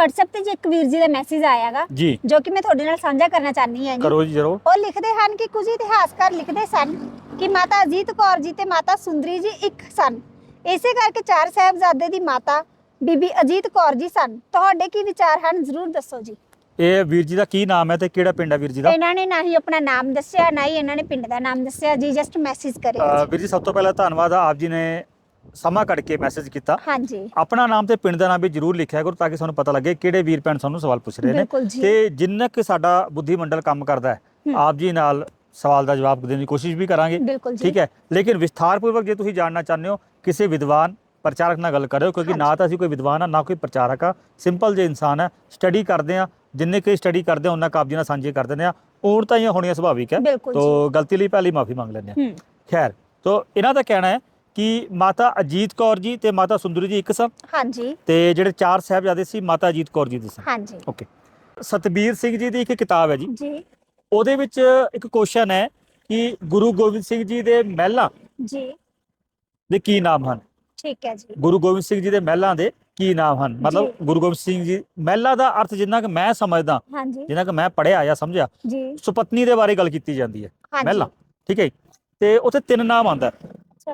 WhatsApp ਤੇ ਜੇ ਇੱਕ ਵੀਰ ਜੀ ਦਾ ਮੈਸੇਜ ਆਇਆਗਾ ਜੀ। ਜੋ ਕਿ ਮੈਂ ਤੁਹਾਡੇ ਨਾਲ ਸਾਂਝਾ ਕਰਨਾ ਚਾਹਨੀ ਹਾਂ ਜੀ ਕਰੋ ਜੀ ਜਰੂਰ। ਉਹ ਲਿਖਦੇ ਹਨ ਕਿ ਕੁਝ ਇਤਿਹਾਸਕਾਰ ਲਿਖਦੇ ਸਨ ਕਿ ਮਾਤਾ ਅਜੀਤ ਕੌਰ ਜੀ ਤੇ ਮਾਤਾ ਸੁੰਦਰੀ ਜੀ ਇੱਕ ਸਨ। ਇਸੇ ਕਰਕੇ ਚਾਰ ਸਾਹਿਬਜ਼ਾਦੇ ਦੀ ਮਾਤਾ ਬੀਬੀ ਅਜੀਤ ਕੌਰ ਜੀ ਸਨ। ਤੁਹਾਡੇ ਕੀ ਵਿਚਾਰ ਹਨ? ਜ਼ਰੂਰ ਦੱਸੋ ਜੀ। ਇਹ ਵੀਰ ਜੀ ਦਾ ਕੀ ਨਾਮ ਹੈ ਤੇ ਕਿਹੜਾ ਪਿੰਡ ਹੈ ਵੀਰ ਜੀ ਦਾ? ਇਹਨਾਂ ਨੇ ਨਾ ਹੀ ਆਪਣਾ ਨਾਮ ਦੱਸਿਆ ਨਾ ਹੀ ਇਹਨਾਂ ਨੇ ਪਿੰਡ ਦਾ ਨਾਮ ਦੱਸਿਆ। ਜੀ ਜਸਟ ਮੈਸੇਜ ਜੀ। ਵੀਰ ਜੀ ਸਭ ਤੋਂ ਪਹਿਲਾਂ ਧੰਨਵਾਦ ਆ ਆਪ ਜੀ ਨੇ ਸਮਾਂ ਕੱਢ ਕੇ ਮੈਸੇਜ ਕੀਤਾ। ਹਾਂਜੀ। ਆਪਣਾ ਨਾਮ ਤੇ ਪਿੰਡ ਦਾ ਨਾਮ ਵੀ ਜਰੂਰ ਲਿਖਿਆ ਕਰੋ ਤਾਂ ਕਿ ਸਾਨੂੰ ਪਤਾ ਲੱਗੇ ਕਿਹੜੇ ਵੀਰ ਭੈਣ ਸਾਨੂੰ ਸਵਾਲ ਪੁੱਛ ਰਹੇ ਨੇ। ਤੇ ਜਿੰਨਾ ਕਿ ਸਾਡਾ ਬੁੱਧੀ ਮੰਡਲ ਕੰਮ ਕਰਦਾ ਹੈ। ਆਪ ਜੀ ਨਾਲ ਸਵਾਲ ਦਾ ਜਵਾਬ ਦੇਣ ਦੀ ਕੋਸ਼ਿਸ਼ ਵੀ ਕਰਾਂਗੇ। ਠੀਕ ਹੈ? ਲੇਕਿਨ ਵਿਸਥਾਰਪੂਰਵਕ ਜੇ ਤੁਸੀਂ ਜਾਣਨਾ ਚਾਹੁੰਦੇ ਹੋ ਕਿਸੇ ਵਿਦਵਾਨ ਪ੍ਰਚਾਰਕ ਨਾਲ ਗੱਲ ਕਰਿਓ ਕਿਉਂਕਿ ਨਾ ਤਾਂ ਅਸੀਂ ਕੋਈ ਵਿਦਵਾਨ ਆ ਨਾ ਕੋਈ ਪ੍ਰਚਾਰਕ ਆ। ਸਿੰਪਲ ਜੇ ਇਨਸਾਨ ਹੈ ਸਟੱਡੀ ਕਰਦੇ ਆ ਜਿੰਨੇ ਕਿ ਸਟੱਡੀ ਕਰਦੇ ਆ ਉਹਨਾਂ ਕਾਬ ਜੀ ਨਾਲ ਸਾਂਝੇ ਕਰ ਦਿੰਦੇ ਆ। ਔਰ ਤਾਂ ਇਹ ਹੋਣੀਆਂ ਸੁਭਾਵਿਕ ਹੈ। ਤੋ ਗਲਤੀ ਲਈ ਪਹਿਲੀ ਮਾਫੀ ਮੰਗ ਲੈਂਦੇ ਆ। ਖੈਰ ਤੋ ਇਹਨਾਂ ਦਾ ਕਹਿਣਾ ਹੈ ਕਿ ਮਾਤਾ ਅਜੀਤ ਕੌਰ ਜੀ ਤੇ ਮਾਤਾ ਸੁੰਦਰੀ ਜੀ ਇੱਕ ਸਨ? ਹਾਂਜੀ। ਤੇ ਜਿਹੜੇ ਚਾਰ ਸਾਹਿਬਜ਼ਾਦੇ ਸੀ ਮਾਤਾ ਅਜੀਤ ਕੌਰ ਜੀ ਦੇ ਸਨ। ਹਾਂਜੀ। ਓਕੇ ਸਤਬੀਰ ਸਿੰਘ ਜੀ ਦੀ ਇੱਕ ਕਿਤਾਬ ਹੈ ਜੀ। ਜੀ। ਉਹਦੇ ਵਿੱਚ ਇੱਕ ਕੁਐਸਚਨ ਹੈ ਕਿ ਗੁਰੂ ਗੋਬਿੰਦ ਸਿੰਘ ਜੀ ਦੇ ਮਹਿਲਾਂ ਜੀ। ਦੇ ਕੀ ਨਾਮ ਹਨ? ਠੀਕ ਹੈ ਜੀ। ਗੁਰੂ ਗੋਬਿੰਦ ਸਿੰਘ ਜੀ ਦੇ ਮਹਿਲਾਂ ਦੇ ਕੀ ਨਾਮ ਹਨ? ਮਤਲਬ। ਗੁਰੂ ਗੋਬਿੰਦ ਸਿੰਘ ਜੀ ਮਹਿਲਾ ਦਾ ਅਰਥ ਜਿੰਨਾ ਕਿ ਮੈਂ ਸਮਝਦਾ ਹਾਂਜੀ। ਜਿੰਨਾ ਕਿ ਮੈਂ ਪੜਿਆ ਜਾਂ ਸਮਝਿਆ ਜੀ। ਸੁਪਤਨੀ ਦੇ ਬਾਰੇ ਗੱਲ ਕੀਤੀ ਜਾਂਦੀ ਹੈ। ਮਹਿਲਾ। ਠੀਕ ਹੈ ਜੀ। ਤੇ ਉੱਥੇ ਤਿੰਨ ਨਾਮ ਆਉਂਦਾ ਹੈ।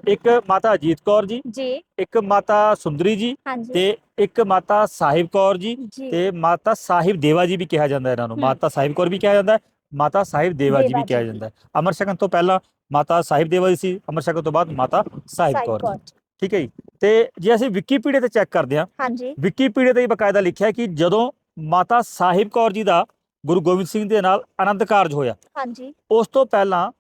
ਇੱਕ ਮਾਤਾ ਅਜੀਤ ਕੌਰ ਜੀ ਜੀ ਇੱਕ ਮਾਤਾ ਸੁੰਦਰੀ ਜੀ ਹਾਂਜੀ ਤੇ ਇੱਕ ਮਾਤਾ ਸਾਹਿਬ ਕੌਰ ਜੀ ਜੀ ਤੇ ਮਾਤਾ ਸਾਹਿਬ ਦੇਵਾ ਜੀ ਵੀ ਕਿਹਾ ਜਾਂਦਾ ਇਹਨਾਂ ਨੂੰ ਹਮ। ਮਾਤਾ ਸਾਹਿਬ ਕੌਰ ਵੀ ਕਿਹਾ ਜਾਂਦਾ ਹੈ, ਮਾਤਾ ਸਾਹਿਬ ਦੇਵਾ ਜੀ ਦੇਵਾ ਵੀ ਕਿਹਾ ਜੀ। ਜਾਂਦਾ ਹੈ। ਅਮਰ ਸ਼ਕਨ ਤੋਂ ਪਹਿਲਾਂ ਮਾਤਾ ਸਾਹਿਬ ਦੇਵਾ ਜੀ ਸੀ ਅਮਰ ਸ਼ਕਨ ਤੋਂ ਬਾਅਦ ਮਾਤਾ ਸਾਹਿਬ ਕੌਰ ਜੀ। ਠੀਕ ਹੈ ਜੀ ਤੇ ਜੇ ਅਸੀਂ ਵਿਕੀਪੀਡੀਆ ਤੇ ਚੈੱਕ ਕਰਦੇ ਹਾਂ ਹਾਂਜੀ ਵਿਕੀਪੀਡੀਆ ਤੇ ਹੀ ਬਕਾਇਦਾ ਲਿਖਿਆ ਕਿ ਜਦੋਂ ਮਾਤਾ ਸਾਹਿਬ ਕੌਰ ਜੀ ਦਾ ਗੁਰੂ ਗੋਬਿੰਦ ਸਿੰਘ ਦੇ ਨਾਲ ਆਨੰਦ ਕਾਰਜ ਹੋਇਆ ਹਾਂਜੀ ਉਸ ਤੋਂ ਪਹਿਲਾਂ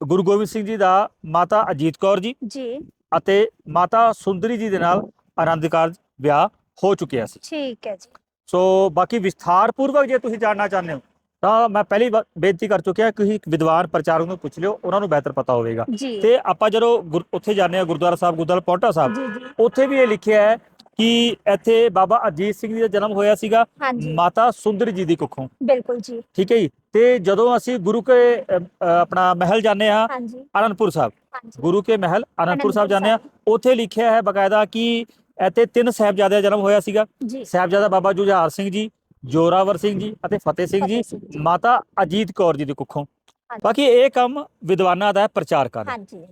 ਗੁਰੂ ਗੋਬਿੰਦ ਸਿੰਘ ਜੀ ਦਾ ਮਾਤਾ ਅਜੀਤ ਕੌਰ ਜੀ ਜੀ। ਅਤੇ ਮਾਤਾ ਸੁੰਦਰੀ ਜੀ ਦੇ ਨਾਲ ਆਨੰਦ ਕਾਰਜ ਵਿਆਹ ਹੋ ਚੁੱਕਿਆ ਸੀ। ਠੀਕ ਹੈ ਜੀ। ਸੋ ਬਾਕੀ ਵਿਸਥਾਰ ਪੂਰਵਕ ਜੇ ਤੁਸੀਂ ਜਾਣਨਾ ਚਾਹੁੰਦੇ ਹੋ ਤਾਂ ਮੈਂ ਪਹਿਲੀ ਵਾਰ ਬੇਨਤੀ ਕਰ ਚੁੱਕਿਆ ਕਿ ਇੱਕ ਵਿਦਵਾਨ ਪ੍ਰਚਾਰਕ ਨੂੰ ਪੁੱਛ ਲਿਓ ਉਹਨਾਂ ਨੂੰ ਬਿਹਤਰ ਪਤਾ ਹੋਵੇਗਾ। ਤੇ ਆਪਾਂ ਜਦੋਂ ਉੱਥੇ ਜਾਂਦੇ ਆ ਗੁਰਦੁਆਰਾ ਸਾਹਿਬ ਗੁਰਦੁਆਰਾ ਪੌਂਟਾ ਸਾਹਿਬ ਉੱਥੇ ਵੀ ਇਹ ਲਿਖਿਆ ਹੈ ਕਿ ਇੱਥੇ ਬਾਬਾ ਅਜੀਤ ਸਿੰਘ ਜੀ ਦਾ ਜਨਮ ਹੋਇਆ ਸੀਗਾ ਹਾਂਜੀ। ਮਾਤਾ ਸੁੰਦਰ ਜੀ ਦੀ ਕੁੱਖੋਂ। ਬਿਲਕੁਲ ਜੀ। ਠੀਕ ਹੈ ਜੀ? ਤੇ ਜਦੋਂ ਅਸੀਂ ਗੁਰੂ ਕੇ ਅ, ਅ, ਆਪਣਾ ਮਹਿਲ ਜਾਂਦੇ ਆ ਹਾਂਜੀ। ਆਨੰਦਪੁਰ ਸਾਹਿਬ। ਹਾਂਜੀ। ਗੁਰੂ ਕੇ ਮਹਿਲ ਆਨੰਦਪੁਰ ਸਾਹਿਬ ਜਾਂਦੇ ਆ ਉੱਥੇ ਲਿਖਿਆ ਹੈ ਬਕਾਇਦਾ ਕਿ ਇੱਥੇ ਤਿੰਨ ਸਾਹਿਬਜ਼ਾਦਿਆਂ ਦਾ ਜਨਮ ਹੋਇਆ ਸੀਗਾ। ਜੀ। ਸਾਹਿਬਜ਼ਾਦਾ ਬਾਬਾ ਜੁਝਾਰ ਸਿੰਘ ਜੀ ਜੋਰਾਵਰ ਸਿੰਘ ਜੀ ਅਤੇ ਫਤਿਹ ਸਿੰਘ ਜੀ ਫਤਿਹ। ਮਾਤਾ ਅਜੀਤ ਕੌਰ ਜੀ ਦੀ ਕੁੱਖੋਂ। ਬਾਕੀ ਇਹ ਕੰਮ ਵਿਦਵਾਨਾਂ ਦਾ ਹੈ ਪ੍ਰਚਾਰਕਾਂ ਦਾ। ਹਾਂਜੀ।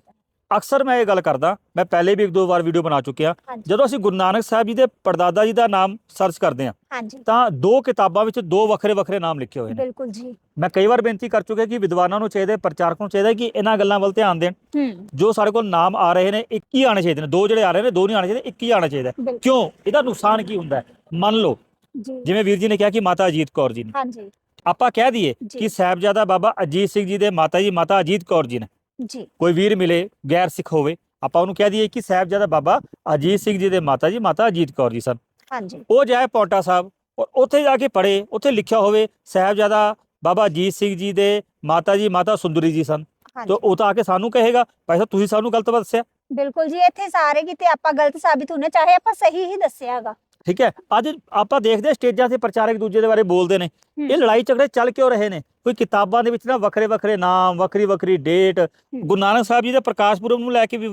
ਅਕਸਰ ਮੈਂ ਇਹ ਗੱਲ ਕਰਦਾ ਮੈਂ ਪਹਿਲੇ ਵੀ ਇੱਕ ਦੋ ਵਾਰ ਵੀਡੀਓ ਬਣਾ ਚੁੱਕਿਆ। ਹਾਂਜੀ। ਜਦੋਂ ਅਸੀਂ ਗੁਰੂ ਨਾਨਕ ਸਾਹਿਬ ਜੀ ਦੇ ਪੜਦਾਦਾ ਜੀ ਦਾ ਨਾਮ ਸਰਚ ਕਰਦੇ ਹਾਂ ਹਾਂਜੀ। ਤਾਂ ਦੋ ਕਿਤਾਬਾਂ ਵਿੱਚ ਦੋ ਵੱਖਰੇ ਵੱਖਰੇ ਨਾਮ ਲਿਖੇ ਹੋਏ ਨੇ। ਬਿਲਕੁਲ ਜੀ। ਮੈਂ ਕਈ ਵਾਰ ਬੇਨਤੀ ਕਰ ਚੁੱਕਿਆ ਕਿ ਵਿਦਵਾਨਾਂ ਨੂੰ ਚਾਹੀਦਾ ਪ੍ਰਚਾਰਕਾਂ ਨੂੰ ਚਾਹੀਦਾ ਕਿ ਇਹਨਾਂ ਗੱਲਾਂ ਵੱਲ ਧਿਆਨ ਦੇਣ। ਹੂੰ। ਜੋ ਸਾਡੇ ਕੋਲ ਨਾਮ ਆ ਰਹੇ ਨੇ ਇੱਕ ਹੀ ਆਣੇ ਚਾਹੀਦੇ ਨੇ। ਦੋ ਜਿਹੜੇ ਆ ਰਹੇ ਨੇ ਦੋ ਨਹੀਂ ਆਣੇ ਚਾਹੀਦੇ ਇੱਕ ਹੀ ਆਣਾ ਚਾਹੀਦਾ। ਬਿਲਕੁਲ। ਕਿਉਂ? ਇਹਦਾ ਨੁਕਸਾਨ ਕੀ ਹੁੰਦਾ ਹੈ? ਮੰਨ ਲਓ ਜੀ। ਜਿਵੇਂ ਵੀਰ ਜੀ ਨੇ ਕਿਹਾ ਕਿ ਮਾਤਾ ਅਜੀਤ ਕੌਰ ਜੀ ਨੇ। ਹਾਂਜੀ। ਆਪਾਂ ਕਹਿ ਦਈਏ ਜੀ। ਕਿ ਸਾਹਿਬਜ਼ਾਦਾ ਬਾਬਾ ਅਜੀਤ ਸਿੰਘ ਜੀ ਦੇ ਮਾਤਾ ਜੀ ਮਾਤਾ ਅਜੀਤ ਕੌਰ ਜੀ ਨੇ। ਜੀ। ਕੋਈ ਵੀਰ ਮਿਲੇ ਗੈਰ ਸਿੱਖ ਹੋਵੇ ਆਪਾਂ ਉਹਨੂੰ ਕਹਿ ਦਈਏ ਕਿ ਸਾਹਿਬਜ਼ਾਦਾ ਬਾਬਾ ਅਜੀਤ ਸਿੰਘ ਜੀ ਦੇ ਮਾਤਾ ਜੀ ਮਾਤਾ ਅਜੀਤ ਕੌਰ ਜੀ ਸਨ। ਹਾਂਜੀ। ਉਹ ਜਾਏ ਪੌਂਟਾ ਸਾਹਿਬ ਔਰ ਉੱਥੇ ਜਾ ਕੇ ਪੜ੍ਹੇ ਉੱਥੇ ਲਿਖਿਆ ਹੋਵੇ ਸਾਹਿਬਜ਼ਾਦਾ ਬਾਬਾ ਅਜੀਤ ਸਿੰਘ ਜੀ ਦੇ ਮਾਤਾ ਜੀ ਮਾਤਾ ਸੁੰਦਰੀ ਜੀ ਸਨ। ਤਾਂ ਉਹ ਤਾਂ ਆ ਕੇ ਸਾਨੂੰ ਕਹੇਗਾ ਭਾਈ ਸਾਹਿਬ ਤੁਸੀਂ ਸਾਨੂੰ ਗਲਤ ਦੱਸਿਆ। ਬਿਲਕੁਲ ਜੀ ਇੱਥੇ ਸਾਰੇ ਕਿਤੇ ਆਪਾਂ ਗਲਤ ਸਾਬਿਤ ਹੋਣੇ ਚਾਹੇ ਆਪਾਂ ਸਹੀ ਹੀ ਦੱਸਿਆਗਾ ਠੀਕ ਹੈ? ਅੱਜ ਆਪਾਂ ਦੇਖਦੇ ਹਾਂ ਸਟੇਜਾਂ ਤੇ ਪ੍ਰਚਾਰਕ ਦੂਜੇ ਦੇ ਬਾਰੇ ਬੋਲਦੇ ਨੇ। ਇਹ ਲੜਾਈ ਝਗੜੇ ਚੱਲ ਕਿਉਂ ਰਹੇ ਨੇ? ਕੋਈ ਕਿਤਾਬਾਂ ਦੇ ਵਿੱਚ ਨਾ ਵੱਖਰੇ ਵੱਖਰੇ ਨਾਮ ਵੱਖਰੀ ਵੱਖਰੀ ਡੇਟ ਗੁਰੂ ਨਾਨਕ ਸਾਹਿਬ ਜੀ ਦੇ ਪ੍ਰਕਾਸ਼ ਪੁਰਬ ਨੂੰ ਲੈ ਕੇ ਵੀ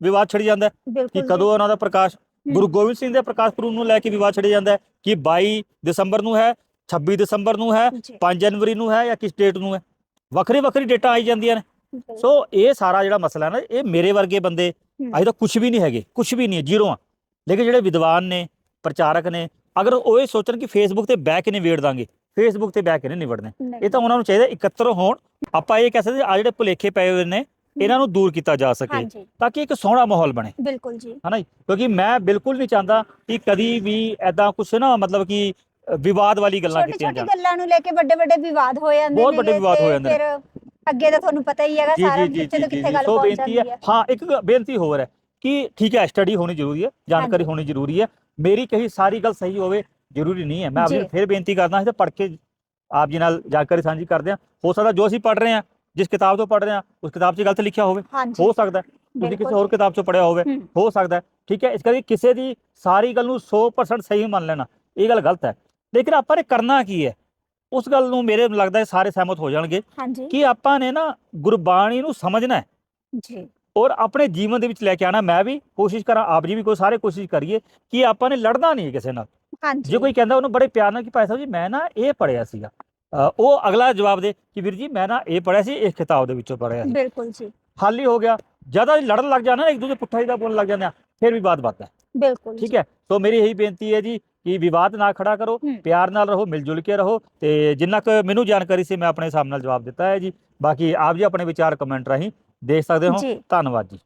ਵਿਵਾਦ ਛਿੜ ਜਾਂਦਾ ਕਿ ਕਦੋਂ ਉਹਨਾਂ ਦਾ ਪ੍ਰਕਾਸ਼ ਗੁਰੂ ਗੋਬਿੰਦ ਸਿੰਘ ਦੇ ਪ੍ਰਕਾਸ਼ ਪੁਰਬ ਨੂੰ ਲੈ ਕੇ ਵਿਵਾਦ ਛਿੜ ਜਾਂਦਾ ਕਿ 22 ਦਸੰਬਰ ਨੂੰ ਹੈ? 26 ਦਸੰਬਰ ਨੂੰ ਹੈ? ਜੀ। 5 ਜਨਵਰੀ ਨੂੰ ਹੈ ਜਾਂ ਕਿਸ ਡੇਟ ਨੂੰ ਹੈ? ਵੱਖਰੀ ਵੱਖਰੀ ਡੇਟਾਂ ਆਈ ਜਾਂਦੀਆਂ ਨੇ। ਸੋ ਇਹ ਸਾਰਾ ਜਿਹੜਾ ਮਸਲਾ ਹੈ ਨਾ ਇਹ ਮੇਰੇ ਵਰਗੇ ਬੰਦੇ। ਅਜੇ ਤਾਂ ਕੁਝ ਵੀ ਨਹੀਂ ਹੈਗੇ ਕੁਝ ਵੀ ਨਹੀਂ ਹੈ ਜ਼ੀਰੋ ਆ। ਲੇਕਿਨ ਜਿਹੜੇ ਵਿਦਵਾਨ ਨੇ ਪ੍ਰਚਾਰਕ ਨੇ ਅਗਰ ਉਹ ਇਹ ਸੋਚਣ ਕਿ ਫੇਸਬੁੱਕ ਤੇ ਬਹਿ ਕੇ ਨਿਬੇੜ ਦਾਂਗੇ ਫੇਸਬੁੱਕ ਤੇ ਬਹਿ ਕੇ ਨਹੀਂ ਨਿਬੜਨੇ। ਇਹ ਤਾਂ ਉਹਨਾਂ ਨੂੰ ਚਾਹੀਦਾ ਇਕੱਤਰ ਹੋਣ। ਆਪਾਂ ਇਹ ਕਹਿ ਸਕਦੇ ਆ ਜਿਹੜੇ ਭੁਲੇਖੇ ਪਏ ਹੋਏ ਨੇ ਇਹਨਾਂ ਨੂੰ ਦੂਰ ਕੀਤਾ ਜਾ ਸਕੇ ਤਾਂ ਕਿ ਇੱਕ ਸੋਹਣਾ ਮਾਹੌਲ ਬਣੇ। ਬਿਲਕੁਲ ਜੀ। ਹਨਾ ਜੀ? ਕਿਉਂਕਿ ਮੈਂ ਬਿਲਕੁਲ ਨਹੀਂ ਚਾਹੁੰਦਾ ਕਿ ਕਦੀ ਵੀ ਐਦਾਂ ਕੁਝ ਨਾ ਮਤਲਬ ਕਿ ਵਿਵਾਦ ਵਾਲੀ ਗੱਲਾਂ ਕੀਤੀਆਂ ਛੋਟੀ ਜਾਣ। ਗੱਲਾਂ ਨੂੰ ਲੈ ਕੇ ਵੱਡੇ ਵੱਡੇ ਵਿਵਾਦ ਹੋ ਜਾਂਦੇ ਬਹੁਤ ਵੱਡੇ ਵਿਵਾਦ ਹੋ ਜਾਂਦੇ ਨੇ। ਫਿਰ ਅੱਗੇ ਤਾਂ ਤੁਹਾਨੂੰ ਪਤਾ ਹੀ ਹੈਗਾ ਸਾਰਾ ਕਿੱਥੇ ਤੋਂ ਕਿੱਥੇ ਗੱਲ ਪਹੁੰਚ ਜਾਂਦੀ ਹੈ। ਹੈ ਇੱਕ ਬੇਨਤੀ ਹੋਰ ਹੈ। ਕਿ ਠੀਕ ਹੈ ਸਟੱਡੀ ਹੋਣੀ ਜ਼ਰੂਰੀ ਹੈ ਜਾਣਕਾਰੀ। ਹੋਣੀ ਜ਼ਰੂਰੀ ਹੈ। ਮੇਰੀ ਕਹੀ ਸਾਰੀ ਗੱਲ ਸਹੀ ਹੋਵੇ ਜ਼ਰੂਰੀ ਨਹੀਂ ਹੈ। ਮੈਂ ਆਪ ਜੀ। ਜੀ। ਨੂੰ ਫਿਰ ਬੇਨਤੀ ਕਰਦਾ ਹਾਂ ਤੇ ਪੜ੍ਹ ਕੇ ਆਪ ਜੀ ਨਾਲ ਜਾਣਕਾਰੀ ਸਾਂਝੀ ਕਰਦੇ ਹਾਂ। ਹੋ ਸਕਦਾ ਜੋ ਅਸੀਂ ਪੜ੍ਹ ਰਹੇ ਹਾਂ ਜਿਸ ਕਿਤਾਬ ਤੋਂ ਪੜ੍ਹ ਰਹੇ ਹਾਂ ਉਸ ਕਿਤਾਬ 'ਚ ਗਲਤ ਲਿਖਿਆ ਹੋਵੇ। ਹਾਂਜੀ। ਹੋ ਸਕਦਾ ਹੈ। ਤੁਸੀਂ ਕਿਸੇ ਹੋਰ ਕਿਤਾਬ 'ਚੋਂ ਪੜ੍ਹਿਆ ਹੋਵੇ। ਹੂੰ। ਹੋ ਸਕਦਾ ਹੈ। ਠੀਕ ਹੈ ਇਸ ਕਰਕੇ ਕਿਸੇ ਦੀ ਸਾਰੀ ਗੱਲ ਨੂੰ 100% ਸਹੀ ਮੰਨ ਲੈਣਾ ਇਹ ਗੱਲ ਗਲਤ ਹੈ। ਲੇਕਿਨ ਆਪਾਂ ਨੇ ਕਰਨਾ ਕੀ ਹੈ? ਉਸ ਗੱਲ ਨੂੰ ਮੇਰੇ ਲੱਗਦਾ ਹੈ ਸਾਰੇ ਸਹਿਮਤ ਹੋ ਜਾਣਗੇ ਹਾਂਜੀ। ਕਿ ਆਪਾਂ ਨੇ ਨਾ ਗੁਰਬਾਣੀ ਨੂੰ ਸਮਝਣਾ ਹੈ। ਜੀ। ਔਰ ਆਪਣੇ ਜੀਵਨ ਦੇ ਵਿੱਚ ਲੈ ਕੇ ਆਣਾ ਮੈਂ ਵੀ ਕੋਸ਼ਿਸ਼ ਕਰਾਂ ਆਪ ਜੀ ਵੀ ਕੋਈ ਸਾਰੇ ਕੋਸ਼ਿਸ਼ ਕਰੀਏ ਕਿ ਆਪਾਂ ਨੇ ਲੜਨਾ ਨਹੀਂ ਹੈ ਕਿਸੇ ਨਾਲ। ਹਾਂਜੀ। ਜੇ ਕੋਈ ਕਹਿੰਦਾ ਉਹਨੂੰ ਬੜੇ ਪਿਆਰ ਨਾਲ ਕਿ ਭਾਈ ਸਾਹਿਬ ਜੀ ਮੈਂ ਨਾ ਇਹ ਪੜਿਆ ਸੀਗਾ। ਉਹ ਅਗਲਾ ਜਵਾਬ ਦੇ ਕਿ ਵੀਰ ਜੀ ਮੈਂ ਨਾ ਇਹ ਪੜਿਆ ਸੀ ਇਸ ਕਿਤਾਬ ਦੇ ਵਿੱਚੋਂ ਪੜਿਆ ਸੀ। ਬਿਲਕੁਲ ਜੀ। ਹੱਲ ਹੀ ਗਿਆ। ਜ਼ਿਆਦਾ ਲੜਨ ਲੱਗ ਜਾਣਾ ਨਾ ਇੱਕ ਦੂਜੇ ਪੁੱਠਾ ਹੀ ਦਾ ਬੋਲਣ ਲੱਗ ਜਾਂਦੇ ਆ ਫਿਰ ਵੀ ਬਾਤ ਬਾਤ ਹੈ। ਬਿਲਕੁਲ ਠੀਕ ਹੈ? ਸੋ ਮੇਰੀ ਇਹੀ ਬੇਨਤੀ ਹੈ ਜੀ ਕਿ ਵਿਵਾਦ ਨਾ ਖੜਾ ਕਰੋ। ਪਿਆਰ ਨਾਲ ਰਹੋ ਮਿਲ ਜੁਲ ਕੇ ਰਹੋ ਤੇ ਜਿੰਨਾ ਕੁ ਮੈਨੂੰ ਜਾਣਕਾਰੀ ਸੀ ਮੈਂ ਆਪਣੇ ਹਿਸਾਬ ਨਾਲ ਜਵਾਬ ਦਿੱਤਾ ਹੈ ਜੀ। ਬਾਕੀ ਆਪ ਜੀ ਆਪਣੇ ਵਿਚਾਰ ਕਮੈਂਟ ਰਾਹੀਂ ਦੇਖ ਸਕਦੇ ਹੋ। ਜੀ। ਧੰਨਵਾਦ ਜੀ।